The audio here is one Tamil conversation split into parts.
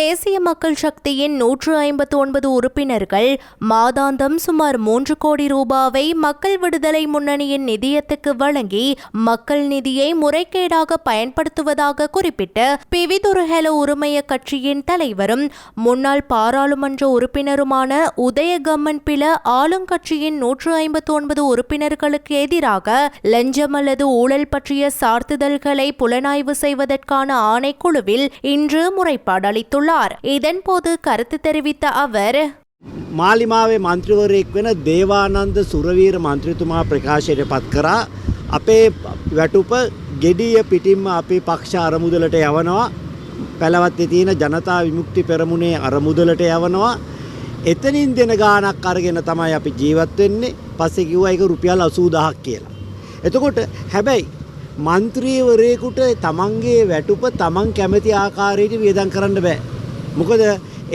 தேசிய மக்கள் சக்தியின் நூற்று ஐம்பத்து ஒன்பது உறுப்பினர்கள் மாதாந்தம் சுமார் மூன்று கோடி ரூபாவை மக்கள் விடுதலை முன்னணியின் நிதியத்துக்கு வழங்கி மக்கள் நிதியை முறைகேடாக பயன்படுத்துவதாக குறிப்பிட்டு பிவிதுருஹெல உரிமைய கட்சியின் தலைவரும் முன்னாள் பாராளுமன்ற உறுப்பினருமான உதயகம்மன் பில ஆளுங்கட்சியின் நூற்று ஐம்பத்து ஒன்பது உறுப்பினர்களுக்கு எதிராக லஞ்சம் அல்லது ஊழல் பற்றிய சார்த்துதல்களை புலனாய்வு செய்வதற்கான ஆணைக்குழுவில் இன்று முறைப்பாடு அளித்துள்ளார் இதன்போது கருத்து தெரிவித்த அவர் මාලිමාවේ මන්ත්‍රවරයෙක් වෙන දේවානන්ද සුරවීර මන්ත්‍රතුමා ප්‍රකාශයට පත් කරා අපේ වැටුප ගෙඩිය පිටින්ම අපේ පක්ෂ අරමුදලට යවනවා පැළවත්තේ තියෙන ජනතා විමුක්ති පෙරමුණේ අරමුදලට යවනවා එතනින් දෙන ගානක් අරගෙන තමයි අපි ජීවත් වෙන්නේ පස්සේ කිව්වා ඒක රුපියල් 80000ක් කියලා. එතකොට හැබැයි මන්ත්‍රීවරයෙකුට තමන්ගේ වැටුප තමන් කැමති ආකාරයට වියදම් කරන්න බෑ. මොකද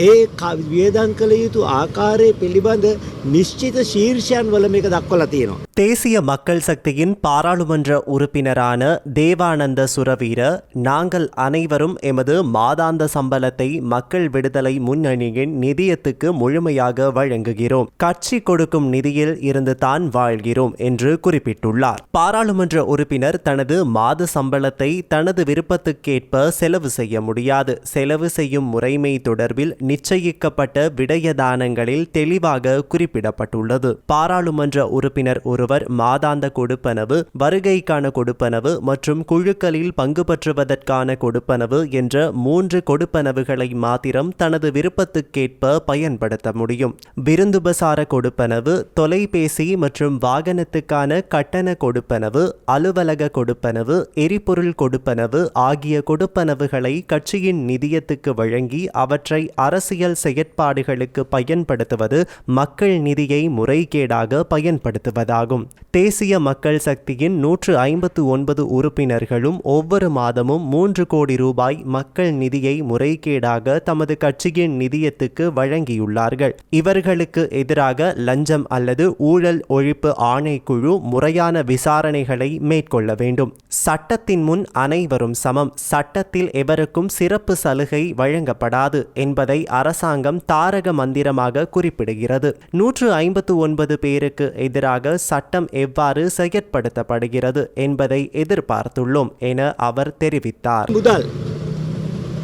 ඒ ක- වියදම් කළ යුතු ආකාරය පිළිබඳ නිශ්චිත ශීර්ෂයන් වල මේක දක්වලා තියෙනවා. தேசிய மக்கள் சக்தியின் பாராளுமன்ற உறுப்பினரான தேவானந்த சுரவீர நாங்கள் அனைவரும் எமது மாதாந்த சம்பளத்தை மக்கள் விடுதலை முன்னணியின் நிதியத்துக்கு முழுமையாக வழங்குகிறோம். கட்சி கொடுக்கும் நிதியில் இருந்து தான் வாழ்கிறோம் என்று குறிப்பிட்டுள்ளார். பாராளுமன்ற உறுப்பினர் தனது மாத சம்பளத்தை தனது விருப்பத்துக்கேற்ப செலவு செய்ய முடியாது. செலவு செய்யும் முறைமை தொடர்பில் நிச்சயிக்கப்பட்ட விடயதானங்களில் தெளிவாக குறிப்பிடப்பட்டுள்ளது. பாராளுமன்ற உறுப்பினர் ஒரு ஒருவர் மாதாந்த கொடுப்பனவு வருகைக்கான கொடுப்பனவு மற்றும் குழுக்களில் பங்கு பெற்றுவதற்கான கொடுப்பனவு என்ற மூன்று கொடுப்பனவுகளை மாத்திரம் தனது விருப்பத்துக்கேற்ப பயன்படுத்த முடியும். விருந்துபசார கொடுப்பனவு தொலைபேசி மற்றும் வாகனத்துக்கான கட்டண கொடுப்பனவு அலுவலக கொடுப்பனவு எரிபொருள் கொடுப்பனவு ஆகிய கொடுப்பனவுகளை கட்சியின் நிதியத்துக்கு வழங்கி அவற்றை அரசியல் செயற்பாடுகளுக்கு பயன்படுத்துவது மக்கள் நிதியை முறைகேடாக பயன்படுத்துவதாகும். தேசிய மக்கள் சக்தியின் நூற்று ஐம்பத்து ஒன்பது உறுப்பினர்களும் ஒவ்வொரு மாதமும் மூன்று கோடி ரூபாய் மக்கள் நிதியை முறைகேடாக தமது கட்சியின் நிதியத்துக்கு வழங்கியுள்ளார்கள். இவர்களுக்கு எதிராக லஞ்சம் அல்லது ஊழல் ஒழிப்பு ஆணைக்குழு முறையான விசாரணைகளை மேற்கொள்ள வேண்டும். சட்டத்தின் முன் அனைவரும் சமம். சட்டத்தில் எவருக்கும் சிறப்பு சலுகை வழங்கப்படாது என்பதை அரசாங்கம் தாரக மந்திரமாக குறிப்பிடுகிறது. நூற்று ஐம்பத்து ஒன்பது பேருக்கு எதிராக சட்டம் எவ்வாறு செயற்படுத்தப்படுகிறது என்பதை எதிர்பார்த்துள்ளோம் என அவர் தெரிவித்தார் මුදල්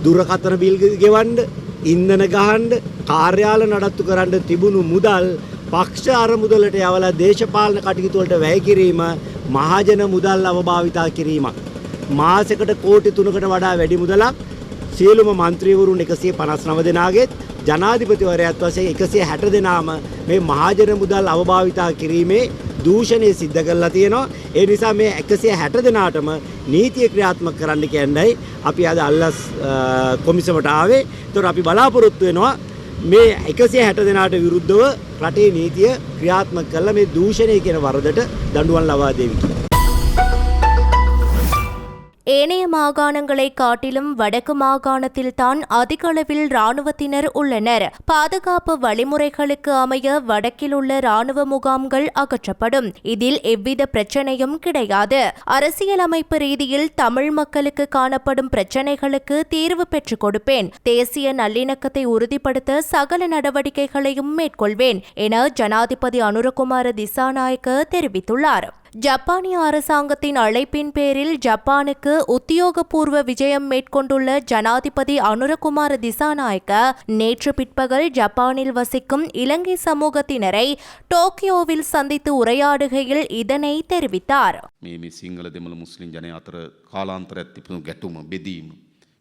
දුරකතන බිල් ගෙවන්ඩ ඉන්දන ගහන්ඩ කාර්යාල නඩත්තු කරන්න තිබුණු මුදල් පක්ෂ අරමුදලට යවල දේශපාලන කටයුතුවලට වැය කිරීම මහජන මුදල් අවභාවිතා කිරීමක්. මාසකට කෝටි තුනකට වඩා වැඩි මුදලක් සියලුම මන්ත්‍රීවරුන් එකසිය පනස් නව දෙනාගෙත් ජනාධිපතිවරයත් වසේ එකසිය හැට දෙනාම මේ මහජන මුදල් අවභාවිතා කිරීමේ දූෂණය සිද්ධ කරලා තියෙනවා ඒ නිසා මේ එකසිය හැට දෙනාටම නීතිය ක්‍රියාත්මක කරන්න කියන්නයි අපි අද අල්ලස් කොමිසමට ආවේ තොර අපි බලාපොරොත්තු වෙනවා මේ එකසිය හැට දෙනාට විරුද්ධව රටේ නීතිය ක්‍රියාත්මක කරලා මේ දූෂණය කියන වරදට දඩුවන් ලබා දෙවි කියලා. ஏனைய மாகாணங்களை காட்டிலும் வடக்கு மாகாணத்தில்தான் அதிக அளவில் ராணுவத்தினர் உள்ளனர். பாதுகாப்பு வழிமுறைகளுக்கு அமைய வடக்கில் உள்ள ராணுவ முகாம்கள் அகற்றப்படும். இதில் எவ்வித பிரச்சனையும் கிடையாது. அரசியலமைப்பு ரீதியில் தமிழ் மக்களுக்கு காணப்படும் பிரச்சனைகளுக்கு தீர்வு பெற்றுக் கொடுப்பேன். தேசிய நல்லிணக்கத்தை உறுதிப்படுத்த சகல நடவடிக்கைகளையும் மேற்கொள்வேன் என ஜனாதிபதி அனுரகுமார திசாநாயக்க தெரிவித்துள்ளார். ஜப்பானிய அரசாங்கத்தின் அழைப்பின் பேரில் ஜப்பானுக்கு உத்தியோகபூர்வ விஜயம் மேற்கொண்டுள்ள ஜனாதிபதி அனுரகுமார திசாநாயக்க நேற்று பிற்பகல் ஜப்பானில் வசிக்கும் இலங்கை சமூகத்தினரை டோக்கியோவில் சந்தித்து உரையாடுகையில் இதனை தெரிவித்தார் මේ මේ සිංහල දෙමළ මුස්ලිම් ජනය අතර කාලාන්තරයක් තිබුණු ගැටුම බෙදීම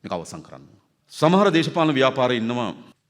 මේක අවසන් කරන්න. සමහර දේශපාලන ව්‍යාපාර ඉන්නවා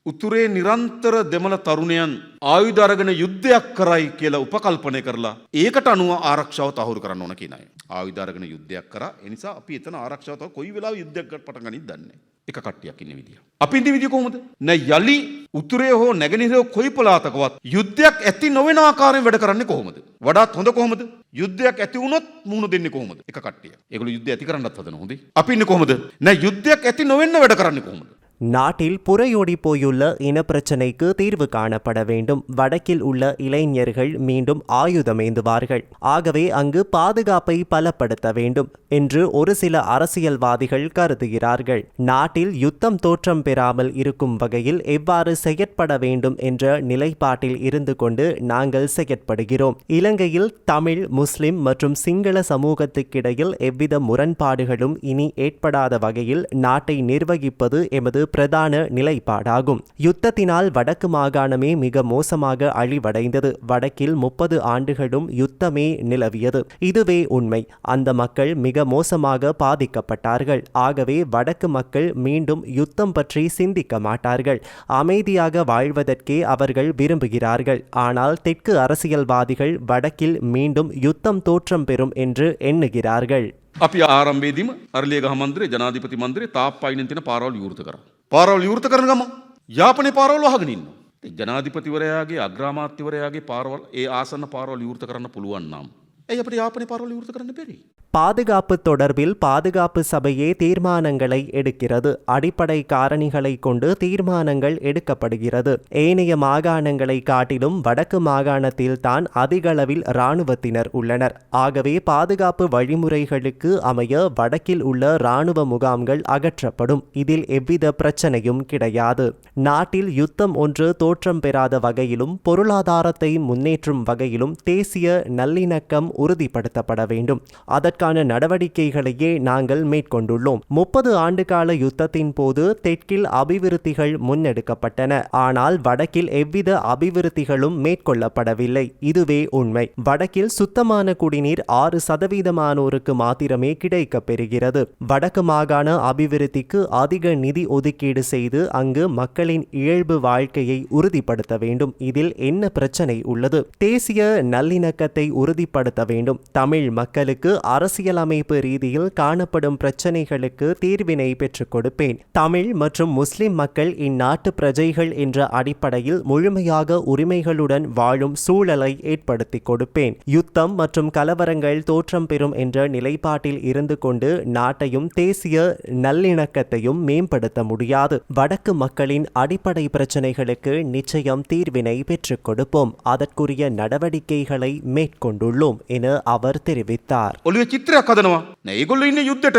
උතුරේ නිරන්තර දෙමළ තරුණයන් ආයුධරගෙන යුද්ධයක් කරයි කියලා උපකල්පනය කරලා ඒකට අනුව ආරක්ෂාව තහවුරු කරන්න ඕන කියනයි. ආයුධරගෙන යුද්ධයක් කර එනිසා අපි එතන ආරක්ෂාව කොයි වෙලා යුද්ධයක් පටන් ගනිත් දන්නේ. එක කට්ටියක් ඉන්න විදිහ. අපි ඉන්න විදිහ කොහොමද? නෑ යලි උතුරේ හෝ නැගෙනහිර හෝ කොයි පළාතකවත් යුද්ධයක් ඇති නොවන ආකාරයෙන් වැඩ කරන්නේ කොහොමද? වඩාත් හොඳ කොහොමද? යුද්ධයක් ඇති වුණොත් මුහුණ දෙන්නේ කොහොමද? එක කට්ටිය. ඒගොල්ලෝ යුද්ධය ඇති කරන්නත් හදන හොඳේ. අපි ඉන්නේ කොහොමද? නෑ යුද්ධයක් ඇති නොවෙන්න වැඩ කරන්නේ කොහොමද? நாட்டில் புறையோடி போயுள்ள இனப்பிரச்சினைக்கு தீர்வு காணப்பட வேண்டும். வடக்கில் உள்ள இளைஞர்கள் மீண்டும் ஆயுதமேந்துவார்கள். ஆகவே அங்கு பாதுகாப்பை பலப்படுத்த வேண்டும் என்று ஒரு சில அரசியல்வாதிகள் கருதுகிறார்கள். நாட்டில் யுத்தம் தோற்றம் பெறாமல் இருக்கும் வகையில் எவ்வாறு செயற்பட வேண்டும் என்ற நிலைப்பாட்டில் இருந்து கொண்டு நாங்கள் செயற்படுகிறோம். இலங்கையில் தமிழ் முஸ்லிம் மற்றும் சிங்கள சமூகத்துக்கிடையில் எவ்வித முரண்பாடுகளும் இனி ஏற்படாத வகையில் நாட்டை நிர்வகிப்பது எமது பிரதான நிலைப்பாடாகும் யுத்தத்தினால் வடக்கு மாகாணமே மிக மோசமாக அழிவடைந்தது வடக்கில் முப்பது ஆண்டுகளும் யுத்தமே நிலவியது இதுவே உண்மை அந்த மக்கள் மிக மோசமாக பாதிக்கப்பட்டார்கள் ஆகவே வடக்கு மக்கள் மீண்டும் யுத்தம் பற்றி சிந்திக்க மாட்டார்கள் அமைதியாக வாழ்வதற்கே அவர்கள் விரும்புகிறார்கள் ஆனால் தெற்கு அரசியல்வாதிகள் வடக்கில் மீண்டும் யுத்தம் தோற்றம் பெறும் என்று எண்ணுகிறார்கள் අපි ආරම්භේදීම අරලියගහ මන්දිරේ ජනාධිපති මන්දිරේ තාප් අයිනෙන් තියෙන පාරවල් විවෘත කරා. පාරවල් විවෘත කරන ගම යාපනයේ පාරවල් වහගෙන ඉන්නවා. ඒ ජනාධිපතිවරයාගේ අග්‍රාමාත්‍යවරයාගේ පාරවල් ඒ ආසන්න පාරවල් විවෘත කරන්න පුළුවන් නම් ඇයි අපිට යාපනයේ පාරවල් විවෘත කරන්න බැරි? பாதுகாப்பு தொடர்பில் பாதுகாப்பு சபையே தீர்மானங்களை எடுக்கிறது அடிப்படை காரணிகளை கொண்டு தீர்மானங்கள் எடுக்கப்படுகிறது ஏனைய மாகாணங்களை காட்டிலும் வடக்கு மாகாணத்தில் தான் அதிகளவில் இராணுவத்தினர் உள்ளனர் ஆகவே பாதுகாப்பு வழிமுறைகளுக்கு அமைய வடக்கில் உள்ள இராணுவ முகாம்கள் அகற்றப்படும் இதில் எவ்வித பிரச்சனையும் கிடையாது நாட்டில் யுத்தம் ஒன்று தோற்றம் பெறாத வகையிலும் பொருளாதாரத்தை முன்னேற்றும் வகையிலும் தேசிய நல்லிணக்கம் உறுதிப்படுத்தப்பட வேண்டும். அதற்கான நடவடிக்கைகளையே நாங்கள் மேற்கொண்டுள்ளோம். முப்பது ஆண்டுகால யுத்தத்தின் போது தெற்கில் அபிவிருத்திகள் முன்னெடுக்கப்பட்டன. ஆனால் வடக்கில் எவ்வித அபிவிருத்திகளும் மேற்கொள்ளப்படவில்லை. இதுவே உண்மை. வடக்கில் சுத்தமான குடிநீர் ஆறு சதவீதமானோருக்கு மாத்திரமே கிடைக்கப் பெறுகிறது. வடக்கு மாகாண அபிவிருத்திக்கு அதிக நிதி ஒதுக்கீடு செய்து அங்கு மக்களின் இயல்பு வாழ்க்கையை உறுதிப்படுத்த வேண்டும். இதில் என்ன பிரச்சனை உள்ளது? தேசிய நல்லிணக்கத்தை உறுதிப்படுத்த வேண்டும். தமிழ் மக்களுக்கு அரசியலமைப்பு ரீதியில் காணப்படும் பிரச்சனைகளுக்கு தீர்வினை பெற்றுக் கொடுப்பேன். தமிழ் மற்றும் முஸ்லிம் மக்கள் இந்நாட்டு பிரஜைகள் என்ற அடிப்படையில் முழுமையாக உரிமைகளுடன் வாழும் சூழலை ஏற்படுத்தி கொடுப்பேன். யுத்தம் மற்றும் கலவரங்கள் தோற்றம் பெறும் என்ற நிலைப்பாட்டில் இருந்து கொண்டு நாட்டையும் தேசிய நல்லிணக்கத்தையும் மேம்படுத்த முடியாது. வடக்கு மக்களின் அடிப்படை பிரச்சனைகளுக்கு நிச்சயம் தீர்வினை பெற்றுக் கொடுப்போம். அதற்குரிய நடவடிக்கைகளை மேற்கொண்டுள்ளோம். என அவர் தெரிவித்தார் ඔළුවේ චිත්‍රයක් හදනවා. නෑ ඒගොල්ලෝ ඉන්නේ යුද්ධෙට.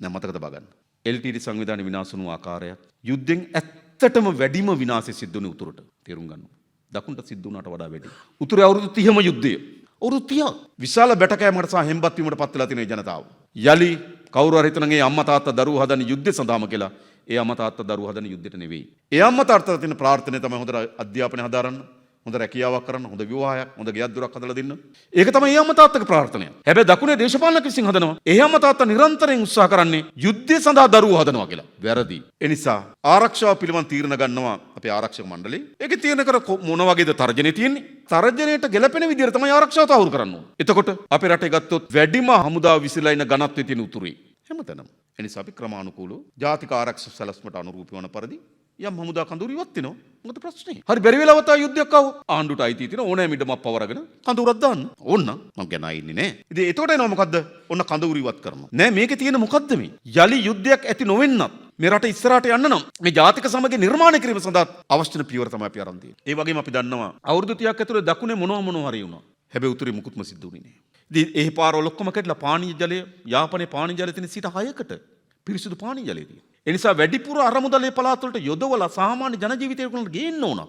නෑ මතකද බලන්න. LTT සංවිධානය විනාශ වුණු ආකාරයක් යුද්ධෙන් ඇත්තටම වැඩිම විනාශය සිද්ධ වුණේ උතුරට. තේරුම් ගන්න. දකුණට සිද්ධ වුණාට වඩා වැඩි. උතුරේ අවුරුදු 30ම යුද්ධය. අවුරුදු 30ක්. විශාල බැටකෑමකට සහ හෙම්බත් වීමට පත් වෙලා තියෙන මේ ජනතාව. යලි කවුරු හරි හිතනගේ අම්මා තාත්තා දරුවෝ හදන යුද්ධය සඳහාම කියලා. ඒ අම්මා තාත්තා දරුවෝ හදන යුද්ධෙට නෙවෙයි. ඒ අම්මා තාත්තා තියෙන ප්‍රාර්ථනාව තමයි හොඳ අධ්‍යාපනය හදාරන්න. හොඳ රැකියාවක් කරන්න හොඳ විවාහයක් හොඳ ගෙයක් දුරක් හදලා දෙන්න. ඒක තමයි ඒ අම්මා තාත්තගේ ප්‍රාර්ථනය. හැබැයි දකුණේ දේශපාලන විසින් හදනවා. ඒ අම්මා තාත්තා නිරන්තරයෙන් උත්සාහ කරන්නේ යුද්ධය සඳහා දරුවෝ හදනවා කියලා. වැරදි. ඒ නිසා ආරක්ෂාව පිළිබඳ තීරණ ගන්නවා අපේ ආරක්ෂක මණ්ඩලය. ඒකේ තීරණ කර කො- මොන වගේද තර්ජනය තියෙන්නේ? තර්ජනයට ගැලපෙන විදිහට තමයි ආරක්ෂාව තහවුරු කරන්න ඕනේ. එතකොට අපේ රටේ ගත්තොත් වැඩිම හමුදාව විසිලා ඉන්න ඝනත්වයේ තියෙන උතුරේ හැමතැනම. ඒ නිසා අපි ක්‍රමානුකූලව ජාතික ආරක්ෂක සැලැස්මට අනුරූපී වන පරිදි යම් හමුදා කඳවුරු ඉවත් වෙනවා. මොකද ප්‍රශ්නේ? හරි බැරි වෙලාව තා යුද්ධයක් ආව. ආණ්ඩුවට අයිති තියෙන ඕනෑම ඉඩමක් පවරගෙන කඳවුරක් දාන්න. ඕන්න මම ගැන ඉන්නේ නෑ. ඉතින් එතකොට එනවා මොකද්ද? ඔන්න කඳවුරු ඉවත් කරනවා. නෑ මේකේ තියෙන මොකද්ද මේ? යලි යුද්ධයක් ඇති නොවෙන්නත් මේ රට ඉස්සරහට යන්න නම් මේ ජාතික සමගිය නිර්මාණය කිරීම සඳහා අවශ්‍ය පියවර තමයි අපි අරන් තියෙන්නේ. ඒ වගේම අපි දන්නවා අවුරුදු 30ක් ඇතුළේ දකුණේ මොනවා මොනවා හරි වුණා. හැබැයි උතුරේ මුකුත්ම සිද්ධ වුණේ නෑ. ඉතින් ඒ පාරවල ඔක්කොම කැඩලා පානීය ජලය යාපනයේ පානීය ජලය තියෙන 6කට පිරිසිදු පානීය ජලය තියෙනවා. ඒ නිසා වැඩිපුර අරමුදලේ පළාත්වලට යොදවලා සාමාන්‍ය ජන ජීවිතයකට ගේන්න ඕන.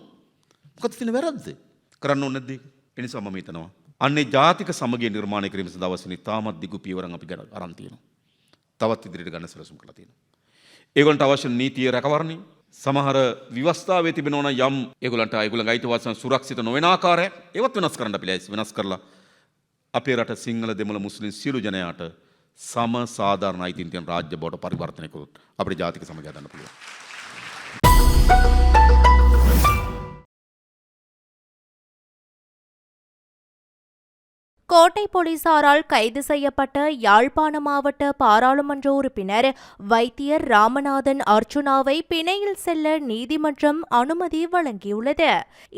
මොකද තියෙන වැරද්ද? කරන්න ඕනේ නැද්ද ඒක? ඒ නිසා මම හිතනවා අන්නේ ජාතික සමගිය නිර්මාණය කිරීම සඳහා අවශ්‍ය තාමත් දිගු පියවරක් අපි ගන්න- අරන් තියෙනවා. තවත් ඉදිරියට ගන්න සැලසුම් කරලා තියෙනවා. ඒගොල්ලන්ට අවශ්‍ය නීතිය රැකවරණය සමහර විවස්ථාවේ තිබෙනවා නම් යම් ඒගොල්ලන්ට ඒගොල්ලන්ගේ අයිතිවාසිකම් සුරක්ෂිත නොවන ආකාරයක් ඒවත් වෙනස් කරන්න අපි ලෑස්ති වෙනස් කරලා අපේ රට සිංහල දෙමළ මුස්ලිම් සියලු ජනයාට සම සාධාරණ අයිතින්තියන් රාජ්‍ය බෝට පරිවර්තනයකුත් අපට ජාතික සමග ගන්න පුළුවන්. கோட்டை போலீசாரால் கைது செய்யப்பட்ட யாழ்ப்பாண மாவட்ட பாராளுமன்ற உறுப்பினர் வைத்தியர் ராமநாதன் அர்ச்சுனாவை பிணையில் செல்ல நீதிமன்றம் அனுமதி வழங்கியுள்ளது.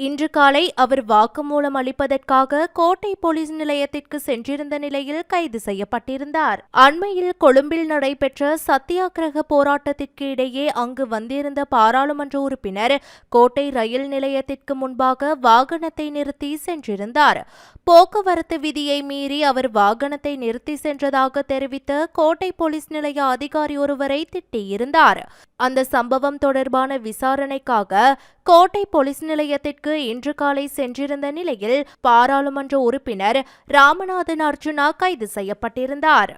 இன்று காலை அவர் வாக்குமூலம் அளிப்பதற்காக கோட்டை போலீஸ் நிலையத்திற்கு சென்றிருந்த நிலையில் கைது செய்யப்பட்டிருந்தார். அண்மையில் கொழும்பில் நடைபெற்ற சத்தியாகிரக போராட்டத்திற்கு இடையே அங்கு வந்திருந்த பாராளுமன்ற உறுப்பினர் கோட்டை ரயில் நிலையத்திற்கு முன்பாக வாகனத்தை நிறுத்தி சென்றிருந்தார். போக்குவரத்து விதியை மீறி அவர் வாகனத்தை நிறுத்தி சென்றதாக தெரிவித்த கோட்டை போலீஸ் நிலைய அதிகாரி ஒருவரை திட்டியிருந்தார். அந்த சம்பவம் தொடர்பான விசாரணைக்காக கோட்டை போலீஸ் நிலையத்திற்கு இன்று காலை சென்றிருந்த நிலையில் பாராளுமன்ற உறுப்பினர் ராமநாதன் அர்ஜுனா கைது செய்யப்பட்டிருந்தார்.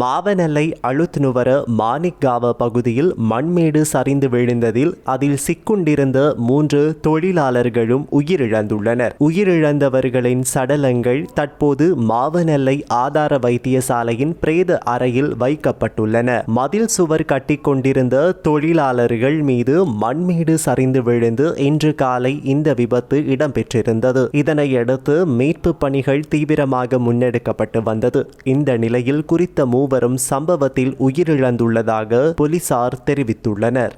மாவனல்லை அழுத்னுவர மாணிக்காவ பகுதியில் மண்மேடு சரிந்து விழுந்ததில் அதில் சிக்குண்டிருந்த மூன்று தொழிலாளர்களும் உயிரிழந்துள்ளனர். உயிரிழந்தவர்களின் சடலங்கள் தற்போது மாவனல்லை ஆதார வைத்தியசாலையின் பிரேத அறையில் வைக்கப்பட்டுள்ளன. மதில் சுவர் கட்டிக்கொண்டிருந்த தொழிலாளர்கள் மீது மண்மேடு சரிந்து விழுந்து இன்று காலை இந்த விபத்து இடம்பெற்றிருந்தது. இதனையடுத்து மீட்பு பணிகள் தீவிரமாக முன்னெடுக்கப்பட்டு வந்தது. இந்த நிலையில் குறித்த மூ. மூவரும் சம்பவத்தில் உயிரிழந்துள்ளதாக போலீசார் தெரிவித்துள்ளனர்.